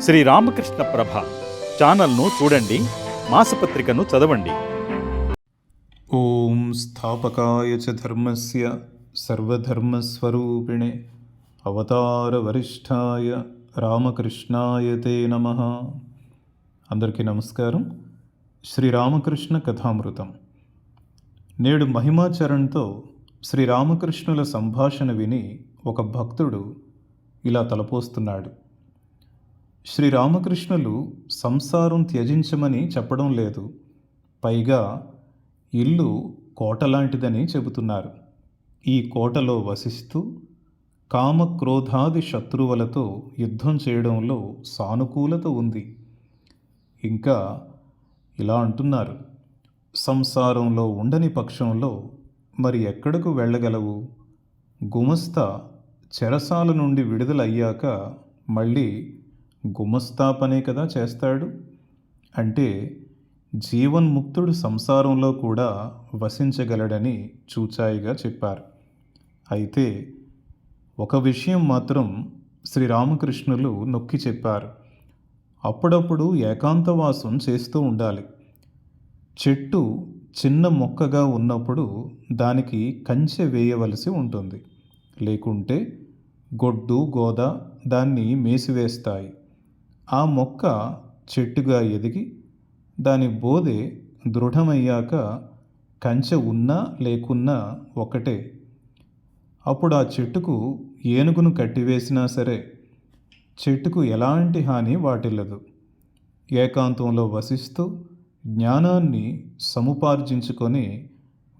శ్రీ రామకృష్ణ ప్రభ ఛానల్ను చూడండి మాసపత్రికను చదవండి. ఓం స్థాపకాయ చ ధర్మస్య సర్వధర్మస్వరూపిణే అవతారవరిష్ఠాయ రామకృష్ణాయ తే నమ. అందరికీ నమస్కారం. శ్రీరామకృష్ణ కథామృతం. నేడు మహిమాచరణ్తో శ్రీరామకృష్ణుల సంభాషణ విని ఒక భక్తుడు ఇలా తలపోస్తున్నాడు. శ్రీరామకృష్ణులు సంసారం త్యజించమని చెప్పడం లేదు. పైగా ఇల్లు కోట లాంటిదని చెబుతున్నారు. ఈ కోటలో వసిస్తూ కామక్రోధాది శత్రువులతో యుద్ధం చేయడంలో సానుకూలత ఉంది. ఇంకా ఇలా అంటున్నారు. సంసారంలో ఉండని పక్షంలో మరి ఎక్కడకు వెళ్ళగలవు? గుమస్తా చెరసాల నుండి విడుదలయ్యాక మళ్ళీ గుమస్తా పనే కదా చేస్తాడు? అంటే జీవన్ముక్తుడు సంసారంలో కూడా వసించగలడని చూచాయిగా చెప్పారు. అయితే ఒక విషయం మాత్రం శ్రీరామకృష్ణులు నొక్కి చెప్పారు. అప్పుడప్పుడు ఏకాంతవాసం చేస్తూ ఉండాలి. చెట్టు చిన్న మొక్కగా ఉన్నప్పుడు దానికి కంచె వేయవలసి ఉంటుంది. లేకుంటే గొడ్డు గోద దాన్ని మేసివేస్తాయి. ఆ మొక్క చెట్టుగా ఎదిగి దాని బోధె దృఢమయ్యాక కంచె ఉన్నా లేకున్నా ఒకటే. అప్పుడు ఆ చెట్టుకు ఏనుగును కట్టివేసినా సరే చెట్టుకు ఎలాంటి హాని వాటిల్లదు. ఏకాంతంలో వసిస్తూ జ్ఞానాన్ని సముపార్జించుకొని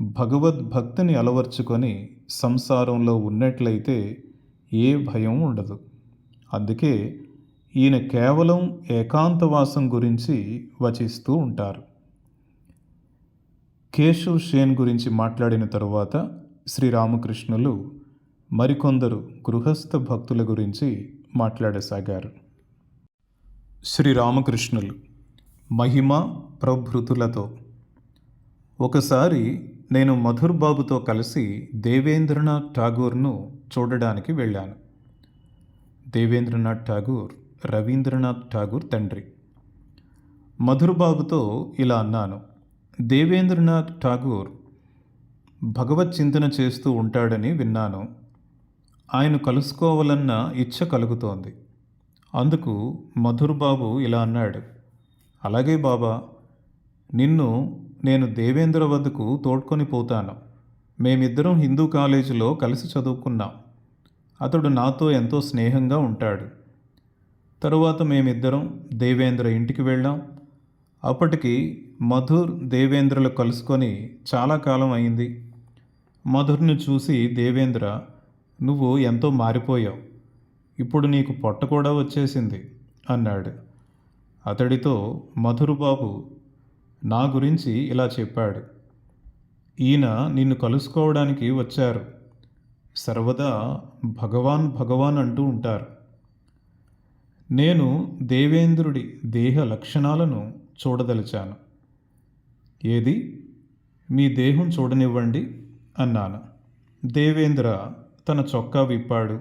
భగవద్భక్తిని అలవర్చుకొని సంసారంలో ఉన్నట్లయితే ఏ భయం ఉండదు. అందుకే ఈయన కేవలం ఏకాంతవాసం గురించి వచిస్తూ ఉంటారు. కేశవ్ షేన్ గురించి మాట్లాడిన తరువాత శ్రీరామకృష్ణులు మరికొందరు గృహస్థ భక్తుల గురించి మాట్లాడసాగారు. శ్రీరామకృష్ణులు మహిమ ప్రభృతులతో ఒకసారి నేను మధుర్ బాబుతో కలిసి దేవేంద్రనాథ్ ఠాగూర్ను చూడడానికి వెళ్ళాను. దేవేంద్రనాథ్ ఠాగూర్ రవీంద్రనాథ్ ఠాగూర్ తండ్రి. మధుర్ బాబుతో ఇలా అన్నాను దేవేంద్రనాథ్ ఠాగూర్ భగవత్ చింతన చేస్తూ ఉంటాడని విన్నాను. ఆయన కలుసుకోవాలన్న ఇచ్చ కలుగుతోంది. అందుకు మధుర్ బాబు ఇలా అన్నాడు అలాగే బాబా నిన్ను నేను దేవేంద్ర వద్దకు తోడ్కొని పోతాను. మేమిద్దరం హిందూ కాలేజీలో కలిసి చదువుకున్నాం. అతడు నాతో ఎంతో స్నేహంగా ఉంటాడు. తరువాత మేమిద్దరం దేవేంద్ర ఇంటికి వెళ్ళాం. అప్పటికి మధుర్ దేవేంద్రలు కలుసుకొని చాలా కాలం అయింది. మధుర్ని చూసి దేవేంద్ర నువ్వు ఎంతో మారిపోయావు. ఇప్పుడు నీకు పొట్ట కూడా వచ్చేసింది అన్నాడు. అతడితో మధురుబాబు నా గురించి ఇలా చెప్పాడు. ఈయన నిన్ను కలుసుకోవడానికి వచ్చారు. సర్వదా భగవాన్ భగవాన్ అంటూ ఉంటారు. నేను దేవేంద్రుడి దేహ లక్షణాలను చూడదలిచాను. ఏది? మీ దేహం చూడనివ్వండి అన్నాను. దేవేంద్ర తన చొక్కా విప్పాడు.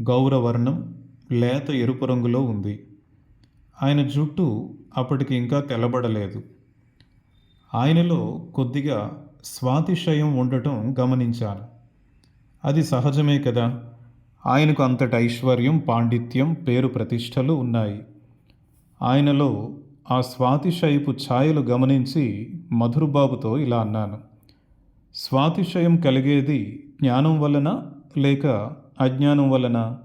గౌరవర్ణం లేత ఎరుపు రంగులో ఉంది. ఆయన జుట్టు అప్పటికి ఇంకా తెల్లబడలేదు. ఆయనలో కొద్దిగా స్వాతిశయం ఉండటం గమనించాను. అది సహజమే కదా? ఆయనకు అంతటి ఐశ్వర్యం పాండిత్యం పేరు ప్రతిష్టలు ఉన్నాయి. ఆయనలో ఆ స్వాతిశయపు ఛాయలు గమనించి మధురబాబుతో ఇలా అన్నాను. స్వాతిశయం కలిగేది జ్ఞానం వలన లేక అజ్ఞానం వలన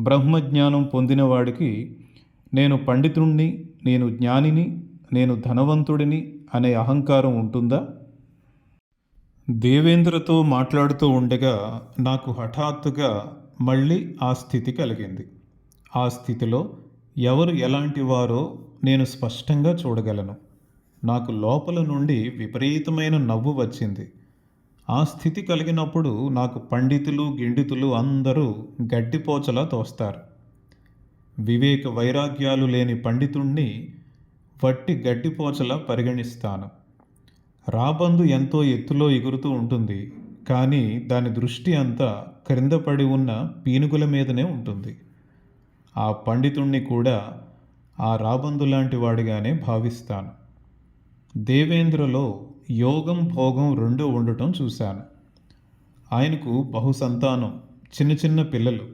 బ్రహ్మజ్ఞానం పొందినవాడికి నేను పండితుణ్ణి నేను జ్ఞానిని నేను ధనవంతుడిని అనే అహంకారం ఉంటుందా? దేవేంద్రతో మాట్లాడుతూ ఉండగా నాకు హఠాత్తుగా మళ్ళీ ఆ స్థితి కలిగింది. ఆ స్థితిలో ఎవరు ఎలాంటి వారో నేను స్పష్టంగా చూడగలను. నాకు లోపల నుండి విపరీతమైన నవ్వు వచ్చింది. ఆ స్థితి కలిగినప్పుడు నాకు పండితులు గిండితులు అందరూ గడ్డిపోచలా తోస్తారు. వివేక వైరాగ్యాలు లేని పండితుణ్ణి వట్టి గడ్డిపోచలా పరిగణిస్తాను. రాబందు ఎంతో ఎత్తులో ఎగురుతూ ఉంటుంది. కానీ దాని దృష్టి అంతా క్రింద పడి ఉన్న పీనుగుల మీదనే ఉంటుంది. ఆ పండితుణ్ణి కూడా ఆ రాబందు లాంటి వాడిగానే భావిస్తాను. దేవేంద్రలో యోగం భోగం రెండూ ఉండటం చూశాను. ఆయనకు బహు సంతానం చిన్న చిన్న పిల్లలు.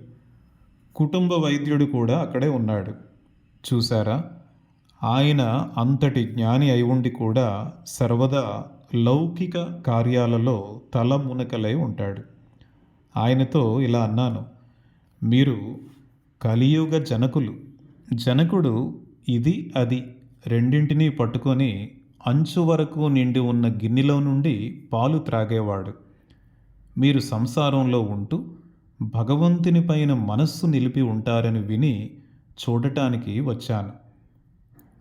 కుటుంబ వైద్యుడు కూడా అక్కడే ఉన్నాడు. చూసారా ఆయన అంతటి జ్ఞాని అయి ఉండి కూడా సర్వదా లౌకిక కార్యాలలో తల మునకలై ఉంటాడు. ఆయనతో ఇలా అన్నాను మీరు కలియుగ జనకులు. జనకుడు ఇది అది రెండింటినీ పట్టుకొని అంచు వరకు నిండి ఉన్న గిన్నెలో నుండి పాలు త్రాగేవాడు. మీరు సంసారంలో ఉంటూ భగవంతుని పైన మనస్సు నిలిపి ఉంటారని విని చూడటానికి వచ్చాను.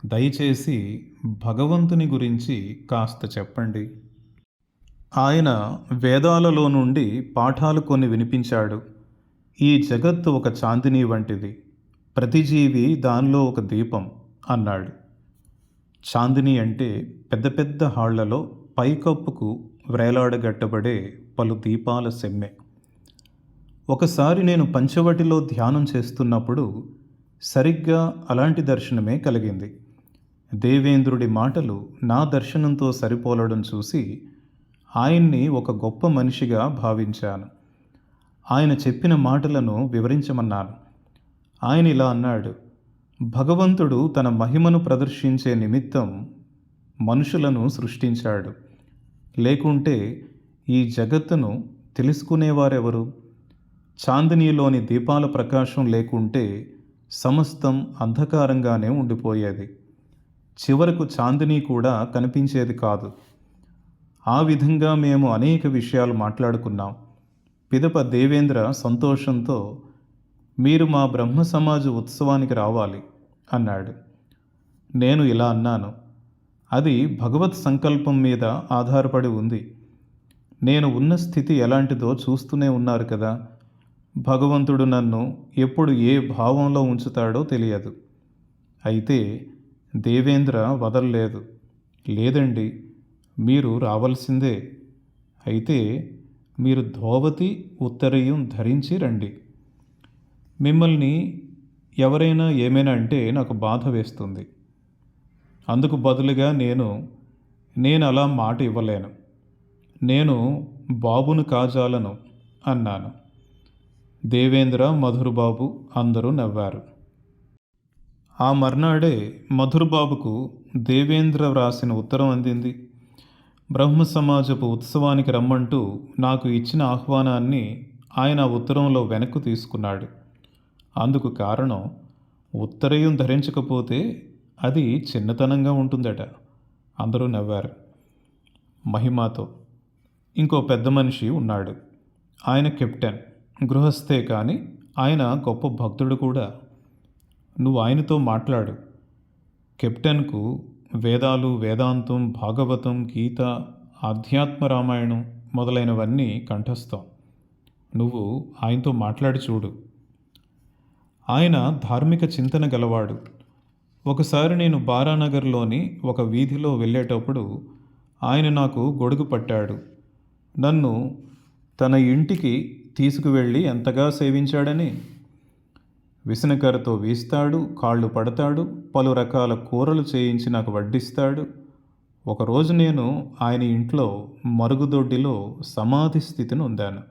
దయచేసి భగవంతుని గురించి కాస్త చెప్పండి. ఆయన వేదాలలో నుండి పాఠాలు కొన్ని వినిపించాడు. ఈ జగత్తు ఒక చాందిని వంటిది. ప్రతి జీవి దానిలో ఒక దీపం అన్నాడు. చాందిని అంటే పెద్ద పెద్ద హాళ్ళలో పైకప్పుకు వ్రేలాడగట్టబడే పలు దీపాల సెమ్మె. ఒకసారి నేను పంచవటిలో ధ్యానం చేస్తున్నప్పుడు సరిగ్గా అలాంటి దర్శనమే కలిగింది. దేవేంద్రుడి మాటలు నా దర్శనంతో సరిపోలడం చూసి ఆయన్ని ఒక గొప్ప మనిషిగా భావించాను. ఆయన చెప్పిన మాటలను వివరించమన్నాను. ఆయన ఇలా అన్నాడు భగవంతుడు తన మహిమను ప్రదర్శించే నిమిత్తం మనుషులను సృష్టించాడు. లేకుంటే ఈ జగత్తును తెలుసుకునేవారెవరు? చాందినీలోని దీపాల ప్రకాశం లేకుంటే సమస్తం అంధకారంగానే ఉండిపోయేది. చివరకు చాందిని కూడా కనిపించేది కాదు. ఆ విధంగా మేము అనేక విషయాలు మాట్లాడుకున్నాం. పిదప దేవేంద్ర సంతోషంతో మీరు మా బ్రహ్మ సమాజ ఉత్సవానికి రావాలి అన్నాడు. నేను ఇలా అన్నాను. అది భగవత్ సంకల్పం మీద ఆధారపడి ఉంది. నేను ఉన్న స్థితి ఎలాంటిదో చూస్తూనే ఉన్నారు కదా. భగవంతుడు నన్ను ఎప్పుడు ఏ భావంలో ఉంచుతాడో తెలియదు. అయితే దేవేంద్ర వదలలేదు. లేదండి మీరు రావాల్సిందే. అయితే మీరు ధోవతి ఉత్తరీయం ధరించి రండి. మిమ్మల్ని ఎవరైనా ఏమైనా అంటే నాకు బాధ వేస్తుంది. అందుకు బదులుగా నేను నేను అలా మాట ఇవ్వలేను. నేను బాబును కాజాలను అన్నాను. దేవేంద్ర మధురబాబు అందరూ నవ్వారు. ఆ మర్నాడే మధురబాబుకు దేవేంద్ర వ్రాసిన ఉత్తరం అందింది. బ్రహ్మ సమాజపు ఉత్సవానికి రమ్మంటూ నాకు ఇచ్చిన ఆహ్వానాన్ని ఆయన ఆ ఉత్తరంలో వెనక్కు తీసుకున్నాడు. అందుకు కారణం ఉత్తరయం ధరించకపోతే అది చిన్నతనంగా ఉంటుందట. అందరూ నవ్వారు. మహిమాతో ఇంకో పెద్ద మనిషి ఉన్నాడు. ఆయన కెప్టెన్ గృహస్థే కానీ ఆయన గొప్ప భక్తుడు కూడా. నువ్వు ఆయనతో మాట్లాడు. కెప్టెన్కు వేదాలు వేదాంతం భాగవతం గీత ఆధ్యాత్మ రామాయణం మొదలైనవన్నీ కంఠస్థం. నువ్వు ఆయనతో మాట్లాడి చూడు. ఆయన ధార్మిక చింతన గలవాడు. ఒకసారి నేను బారానగర్లోని ఒక వీధిలో వెళ్ళేటప్పుడు ఆయన నాకు గొడుగు పట్టాడు. నన్ను తన ఇంటికి తీసుకువెళ్ళి ఎంతగా సేవించాడని? విసనకరతో వీస్తాడు కాళ్ళు పడతాడు పలు రకాల కూరలు చేయించి నాకు వడ్డిస్తాడు. ఒకరోజు నేను ఆయన ఇంట్లో మరుగుదొడ్డిలో సమాధి స్థితిని ఉందాను.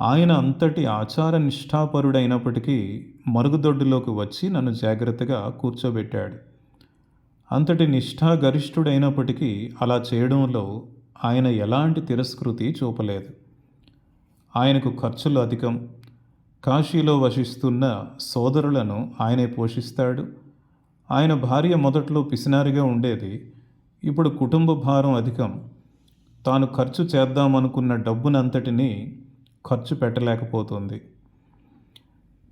ఆయన అంతటి ఆచార నిష్ఠాపరుడైనప్పటికీ మరుగుదొడ్డిలోకి వచ్చి నన్ను జాగ్రత్తగా కూర్చోబెట్టాడు. అంతటి నిష్ఠాగరిష్ఠుడైనప్పటికీ అలా చేయడంలో ఆయన ఎలాంటి తిరస్కృతి చూపలేదు. ఆయనకు ఖర్చులు అధికం కాశీలో వసిస్తున్న సోదరులను ఆయనే పోషిస్తాడు. ఆయన భార్య మొదట్లో పిసినారిగా ఉండేది. ఇప్పుడు కుటుంబ భారం అధికం. తాను ఖర్చు చేద్దామనుకున్న డబ్బునంతటిని ఖర్చు పెట్టలేకపోతుంది.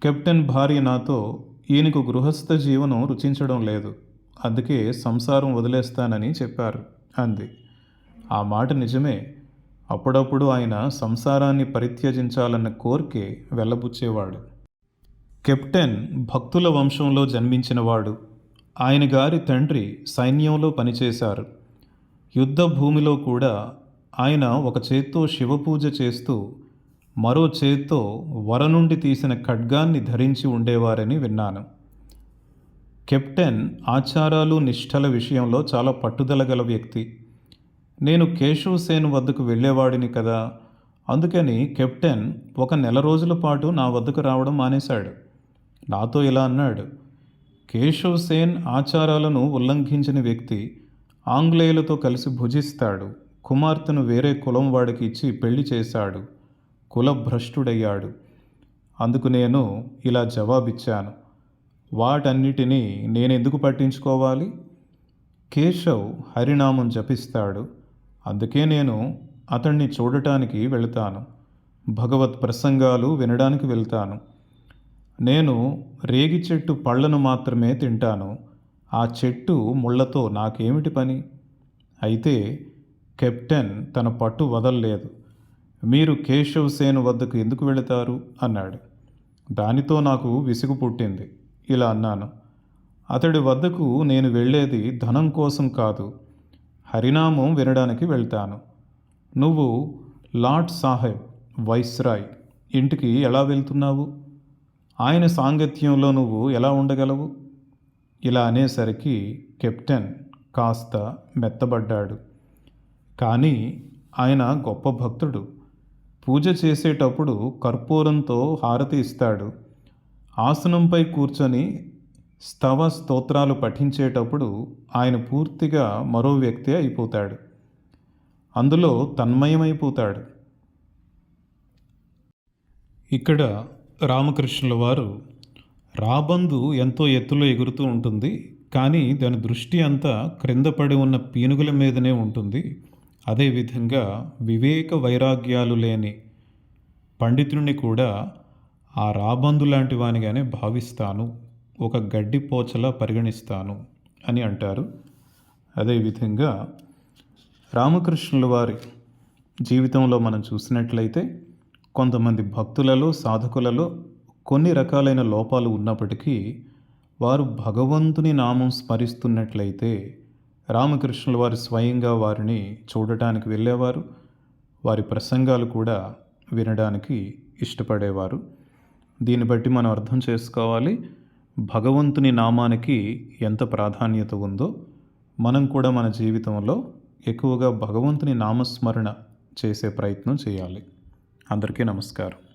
కెప్టెన్ భార్య నాతో ఈయనకు గృహస్థ జీవనం రుచించడం లేదు. అందుకే సంసారం వదిలేస్తానని చెప్పారు. అంది. ఆ మాట నిజమే. అప్పుడప్పుడు ఆయన సంసారాన్ని పరిత్యజించాలన్న కోరికే వెళ్ళబుచ్చేవాడు కెప్టెన్ భక్తుల వంశంలో జన్మించినవాడు. ఆయన గారి తండ్రి సైన్యంలో పనిచేశారు. యుద్ధ భూమిలో కూడా ఆయన ఒక చేత్తో శివపూజ చేస్తూ మరో చేత్తో వర నుండి తీసిన ఖడ్గాన్ని ధరించి ఉండేవారని విన్నాను. కెప్టెన్ ఆచారాలు నిష్ఠల విషయంలో చాలా పట్టుదల గల వ్యక్తి. నేను కేశవ్ సేన్ వద్దకు వెళ్ళేవాడిని కదా. అందుకని కెప్టెన్ ఒక నెల రోజుల పాటు నా వద్దకు రావడం మానేశాడు. నాతో ఇలా అన్నాడు. కేశవ్ సేన్ ఆచారాలను ఉల్లంఘించిన వ్యక్తి ఆంగ్లేయులతో కలిసి భుజిస్తాడు. కుమార్తెను వేరే కులం వాడికి ఇచ్చి పెళ్ళి చేశాడు. కులభ్రష్టుడయ్యాడు. అందుకు నేను ఇలా జవాబిచ్చాను. వాటన్నిటినీ నేనెందుకు పట్టించుకోవాలి? కేశవ్ హరినామం జపిస్తాడు. అందుకే నేను అతన్ని చూడటానికి వెళతాను. భగవత్ ప్రసంగాలు వినడానికి వెళ్తాను. నేను రేగి చెట్టు పళ్ళను మాత్రమే తింటాను. ఆ చెట్టు ముళ్ళతో నాకేమిటి పని? అయితే కెప్టెన్ తన పట్టు వదల్లేదు. మీరు కేశవ్ సేన్ వద్దకు ఎందుకు వెళతారు? అన్నాడు. దానితో నాకు విసుగు పుట్టింది. ఇలా అన్నాను. అతడి వద్దకు నేను వెళ్ళేది ధనం కోసం కాదు. హరినామం వినడానికి వెళ్తాను. నువ్వు లార్డ్ సాహెబ్ వైస్రాయ్ ఇంటికి ఎలా వెళ్తున్నావు? ఆయన సాంగత్యంలో నువ్వు ఎలా ఉండగలవు? ఇలా అనేసరికి కెప్టెన్ కాస్త మెత్తబడ్డాడు. కానీ ఆయన గొప్ప భక్తుడు. పూజ చేసేటప్పుడు కర్పూరంతో హారతి ఇస్తాడు. ఆసనంపై కూర్చొని స్తవ స్తోత్రాలు పఠించేటప్పుడు ఆయన పూర్తిగా మరో వ్యక్తి అయిపోతాడు. అందులో తన్మయమైపోతాడు. ఇక్కడ రామకృష్ణుల వారు రాబందు ఎంతో ఎత్తులో ఎగురుతూ ఉంటుంది కానీ దాని దృష్టి అంతా క్రింద పడి ఉన్న పీనుగుల మీదనే ఉంటుంది. అదేవిధంగా వివేక వైరాగ్యాలు లేని పండితుడిని కూడా ఆ రాబందు లాంటి వానిగానే భావిస్తాను. ఒక గడ్డి పోచలా పరిగణిస్తాను అని అంటారు. అదేవిధంగా రామకృష్ణుల వారి జీవితంలో మనం చూసినట్లయితే కొంతమంది భక్తులలో సాధకులలో కొన్ని రకాలైన లోపాలు ఉన్నప్పటికీ వారు భగవంతుని నామం స్మరిస్తున్నట్లయితే రామకృష్ణుల వారు స్వయంగా వారిని చూడటానికి వెళ్ళేవారు. వారి ప్రసంగాలు కూడా వినడానికి ఇష్టపడేవారు. దీన్ని బట్టి మనం అర్థం చేసుకోవాలి. భగవంతుని నామానికి ఎంత ప్రాధాన్యత ఉందో మనం కూడా మన జీవితంలో ఎక్కువగా భగవంతుని నామస్మరణ చేసే ప్రయత్నం చేయాలి. అందరికీ నమస్కారం.